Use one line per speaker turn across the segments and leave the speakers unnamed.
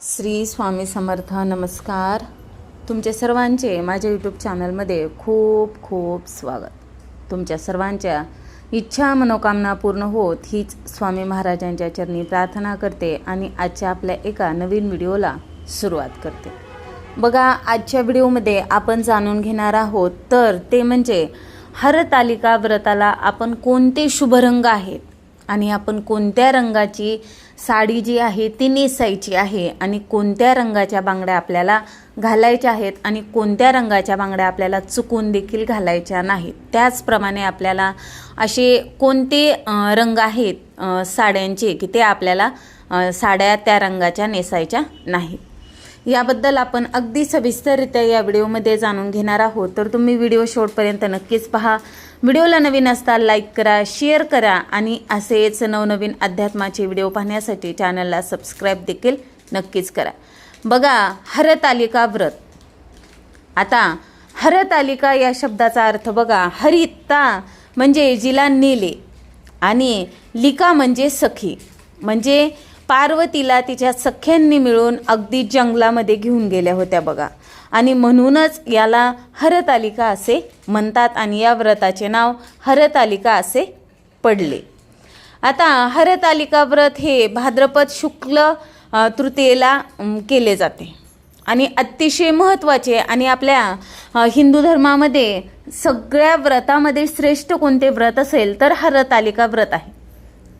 श्री स्वामी समर्थ नमस्कार. तुमचे सर्वांचे माझ्या यूट्यूब चॅनलमध्ये खूप खूप स्वागत. तुमच्या सर्वांच्या इच्छा मनोकामना पूर्ण होत हीच स्वामी महाराजांच्या चरणी प्रार्थना करते आणि आजच्या आपल्या एका नवीन व्हिडिओला सुरुवात करते. बघा आजच्या व्हिडिओमध्ये आपण जाणून घेणार आहोत तर ते म्हणजे हरतालिका व्रताला आपण कोणते शुभ रंग आहेत आणि आपण कोणत्या रंगाची साडी जी आहे ती नेसायची आहे आणि कोणत्या रंगाच्या बांगड्या आपल्याला घालायच्या आहेत आणि कोणत्या रंगाच्या बांगड्या आपल्याला चुकून देखील घालायच्या नाहीत. त्याचप्रमाणे आपल्याला असे कोणते रंग आहेत साड्यांचे की ते आपल्याला साड्या त्या रंगाच्या नेसायच्या नाहीत. याबद्दल आपण अगदी सविस्तररित्या या व्हिडिओमध्ये जाणून घेणार आहोत. तर तुम्ही व्हिडिओ शेवटपर्यंत नक्कीच पहा. व्हिडिओला नवीन असता लाईक करा शेअर करा आणि असेच नवनवीन अध्यात्माचे व्हिडिओ पाहण्यासाठी चॅनलला सबस्क्राईब देखील नक्कीच करा. बघा हरतालिका व्रत. आता हरतालिका या शब्दाचा अर्थ बघा हरिता म्हणजे जिला नेले आणि लिका म्हणजे सखी. म्हणजे पार्वतीला तिच्या सख्यांनी मिळून अगदी जंगलामध्ये घेऊन गेल्या होत्या बघा. आणि म्हणूनच याला हरतालिका असे म्हणतात आणि या व्रताचे नाव हरतालिका असे पडले. आता हरतालिका व्रत हे भाद्रपद शुक्ल तृतीयेला केले जाते. आणि अतिशय महत्त्वाचे आणि आपल्या हिंदू धर्मामध्ये सगळ्या व्रतामध्ये श्रेष्ठ कोणते व्रत असेल तर हरतालिका व्रत आहे.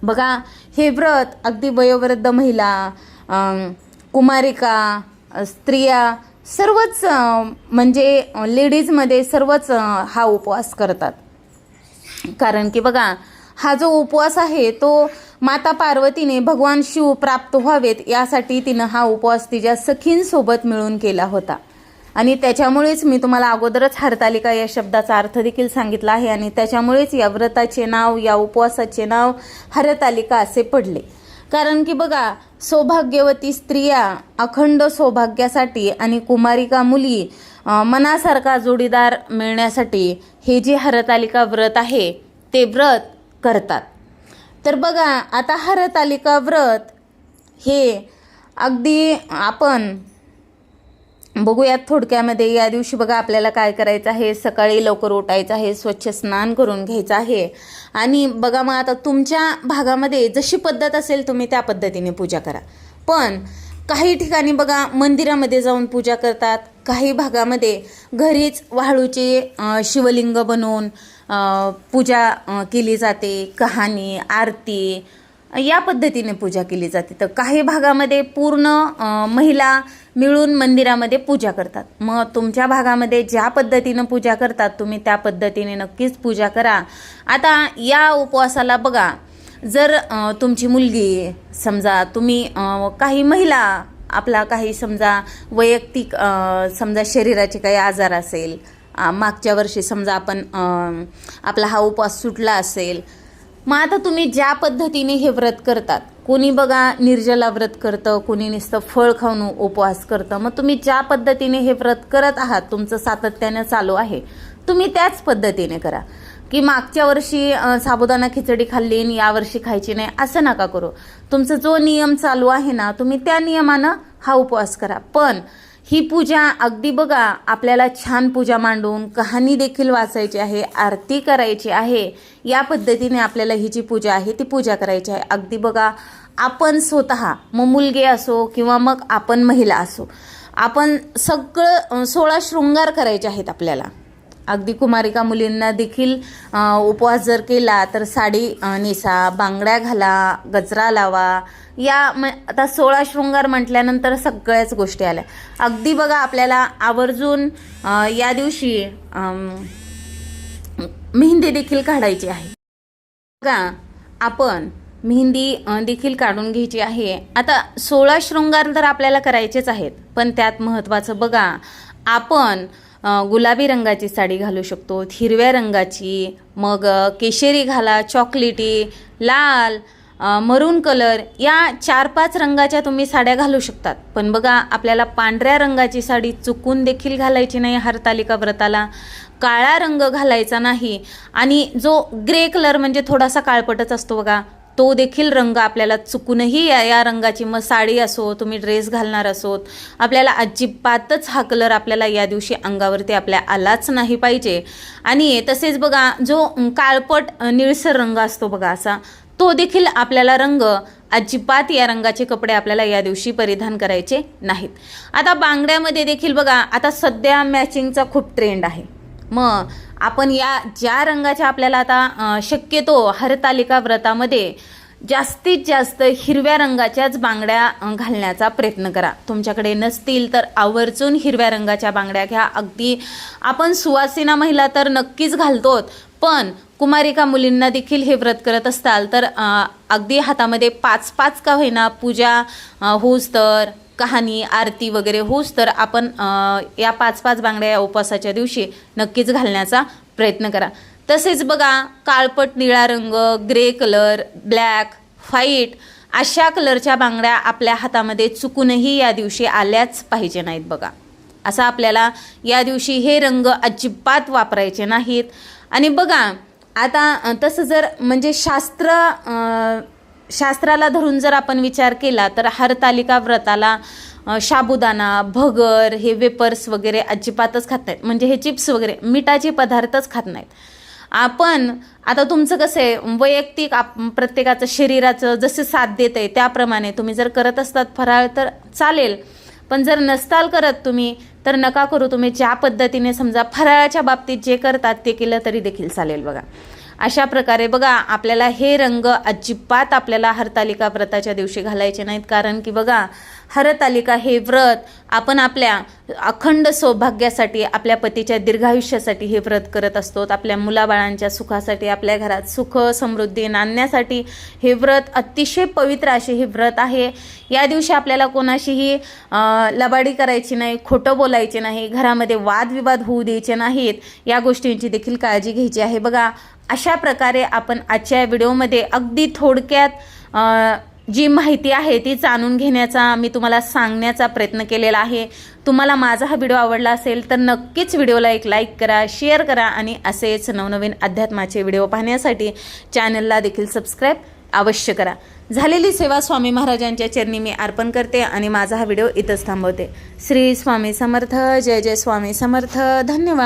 बघा हे व्रत अगदी वयोवृद्ध महिला कुमारिका स्त्रिया सर्वच म्हणजे लेडीजमध्ये सर्वच हा उपवास करतात. कारण की बघा हा जो उपवास आहे तो माता पार्वतीने भगवान शिव प्राप्त व्हावेत यासाठी तिनं हा उपवास तिच्या सखींसोबत मिळून केला होता. आणि त्याच्यामुळेच मी तुम्हाला अगोदरच हरतालिका या शब्दाचा अर्थ देखील सांगितला आहे आणि त्याच्यामुळेच या व्रताचे नाव या उपवासाचे नाव हरतालिका असे पडले. कारण की बघा सौभाग्यवती स्त्रिया अखंड सौभाग्यासाठी आणि कुमारिका मुली मनासारखा जोडीदार मिळण्यासाठी हे जे हरतालिका व्रत आहे ते व्रत करतात. तर बघा आता हरतालिका व्रत हे अगदी आपण बघूयात थोडक्यामध्ये या दिवशी बघा आपल्याला काय करायचं आहे. सकाळी लवकर उठायचं आहे स्वच्छ स्नान करून घ्यायचं आहे. आणि बघा मग आता तुमच्या भागामध्ये जशी पद्धत असेल तुम्ही त्या पद्धतीने पूजा करा. पण काही ठिकाणी बघा मंदिरामध्ये जाऊन पूजा करतात. काही भागामध्ये घरीच वाळूचे शिवलिंग बनवून पूजा केली जाते. कहाणी आरती या पद्धतीने पूजा केली जाते. तर काही भागामध्ये पूर्ण महिला मिळून मंदिरामध्ये पूजा करतात. मग तुमच्या भागामध्ये ज्या पद्धतीनं पूजा करतात तुम्ही त्या पद्धतीने नक्कीच पूजा करा. आता या उपवासाला बघा जर तुमची मुलगी समजा तुम्ही काही महिला आपला काही समजा वैयक्तिक समजा शरीराचे काही आजार असेल मागच्या वर्षी समजा आपण आपला हा उपवास सुटला असेल मग आता तुम्ही ज्या पद्धतीने हे व्रत करतात कोणी बघा निर्जला व्रत करतं कोणी नुसतं फळ खाऊन उपवास करतं मग तुम्ही ज्या पद्धतीने हे व्रत करत आहात तुमचं सातत्यानं चालू आहे तुम्ही त्याच पद्धतीने करा. की मागच्या वर्षी साबुदाणा खिचडी खाल्ली आणि यावर्षी खायची नाही असं नका करू. तुमचा जो नियम चालू आहे ना तुम्ही त्या नियमानं हा उपवास करा. पण ही पूजा अगदी बघा आपल्याला छान पूजा मांडून कहाणी देखील वाचायची आहे आरती करायची आहे. या पद्धतीने आपल्याला ही जी पूजा आहे ती पूजा करायची आहे. अगदी बघा आपण स्वतः मग मुलगे असो किंवा मग आपण महिला असो आपण सगळं सोळा शृंगार करायचे आहेत आपल्याला. अगदी कुमारिका मुलींना देखील उपवास जर केला तर साडी नेसा बांगड्या घाला गजरा लावा. या म आता सोळा शृंगार म्हटल्यानंतर सगळ्याच गोष्टी आल्या. अगदी बघा आपल्याला आवर्जून या दिवशी मेहंदी देखील काढायची आहे. बघा आपण मेहंदी देखील काढून घ्यायची आहे. आता सोळा शृंगार तर आपल्याला करायचेच आहेत पण त्यात महत्त्वाचं बघा आपण गुलाबी रंगाची साडी घालू शकतो हिरव्या रंगाची मग केशरी घाला चॉकलेटी लाल मरून कलर या चार पाच रंगाच्या तुम्ही साड्या घालू शकतात. पण बघा आपल्याला पांढऱ्या रंगाची साडी चुकून देखील घालायची नाही हरतालिका व्रताला. काळा रंग घालायचा नाही. आणि जो ग्रे कलर म्हणजे थोडासा काळपटच असतो बघा. तो देखील रंग आपल्याला चुकूनही या या रंगाची मग साडी असो तुम्ही ड्रेस घालणार असोत. आपल्याला अजिबातच हा कलर आपल्याला या दिवशी अंगावरती आपल्या आलाच नाही पाहिजे. आणि तसेच बघा जो काळपट निळसर रंग असतो बघा असा तो देखील आपल्याला रंग अजिबात या रंगाचे कपडे आपल्याला या दिवशी परिधान करायचे नाहीत. आता बांगड्यामध्ये देखील बघा आता सध्या मॅचिंगचा खूप ट्रेंड आहे. मग आपण या ज्या रंगाच्या आपल्याला आता शक्यतो हरतालिका व्रतामध्ये जास्तीत जास्त हिरव्या रंगाच्याच बांगड्या घालण्याचा प्रयत्न करा. तुमच्याकडे नसतील तर आवर्जून हिरव्या रंगाच्या बांगड्या घ्या. अगदी आपण सुवासिना महिला तर नक्कीच घालतोत पण कुमारिका मुलींना देखील हे व्रत करत असताल तर अगदी हातामध्ये पाच पाच का होईना पूजा अं, होऊस तर कहाणी आरती वगैरे होऊस तर आपण या पाच पाच बांगड्या या उपवासाच्या दिवशी नक्कीच घालण्याचा प्रयत्न करा. तसेच बघा काळपट निळा रंग ग्रे कलर ब्लॅक व्हाईट अशा कलरच्या बांगड्या आपल्या हातामध्ये चुकूनही या दिवशी आल्याच पाहिजे नाहीत बघा. असं आपल्याला या दिवशी हे रंग अजिबात वापरायचे नाहीत. आणि बघा आता तसं जर म्हणजे शास्त्र शास्त्राला धरून जर आपण विचार केला तर हरतालिका व्रताला शाबुदाना साबुदाणा भगर हे वेपर्स वगैरे अजिबातच खात नाहीत. म्हणजे हे चिप्स वगैरे मिठाचे पदार्थच खात नाहीत. आपण आता तुमचं कसं आहे वैयक्तिक आप प्रत्येकाचं शरीराचं जसे साथ देत आहे त्याप्रमाणे तुम्ही जर करत असतात फराळ तर चालेल. पण जर नसताल करत तुम्ही तर नका करू तुम्ही ज्या पद्धतीने समजा फराळाच्या बाबतीत जे करतात ते केलं तरी देखील चालेल बघा. अशा प्रकारे बघा आपल्याला हे रंग अजिबात आपल्याला हरतालिका व्रताच्या दिवशी घालायचे नाहीत. कारण की बघा हरतालिका हे व्रत आपण आपल्या अखंड सौभाग्यासाठी आपल्या पतीच्या दीर्घायुष्यासाठी हे व्रत करत असतो. आपल्या मुलाबाळांच्या सुखासाठी आपल्या घरात सुख समृद्धी नांदण्यासाठी हे व्रत अतिशय पवित्र असे हे व्रत आहे. या दिवशी आपल्याला कोणाशीही लबाडी करायची नाही खोटं बोलायचे नाही घरामध्ये वादविवाद होऊ द्यायचे नाहीत. या गोष्टींची देखील काळजी घ्यायची आहे. बघा अशा प्रकारे आपण आजच्या व्हिडिओमध्ये अगदी थोडक्यात जी माहिती आहे ती जाणून घेण्याचा मी तुम्हाला सांगण्याचा प्रयत्न केलेला आहे. तुम्हाला माझा हा व्हिडिओ आवडला असेल तर नक्कीच व्हिडिओला एक लाईक करा शेअर करा आणि असेच नवनवीन अध्यात्माचे व्हिडिओ पाहण्यासाठी चॅनलला देखील सबस्क्राईब अवश्य करा. झालेली सेवा स्वामी महाराजांच्या चरणी मी अर्पण करते आणि माझा हा व्हिडिओ इथंच थांबवते. श्री स्वामी समर्थ जय जय स्वामी समर्थ. धन्यवाद.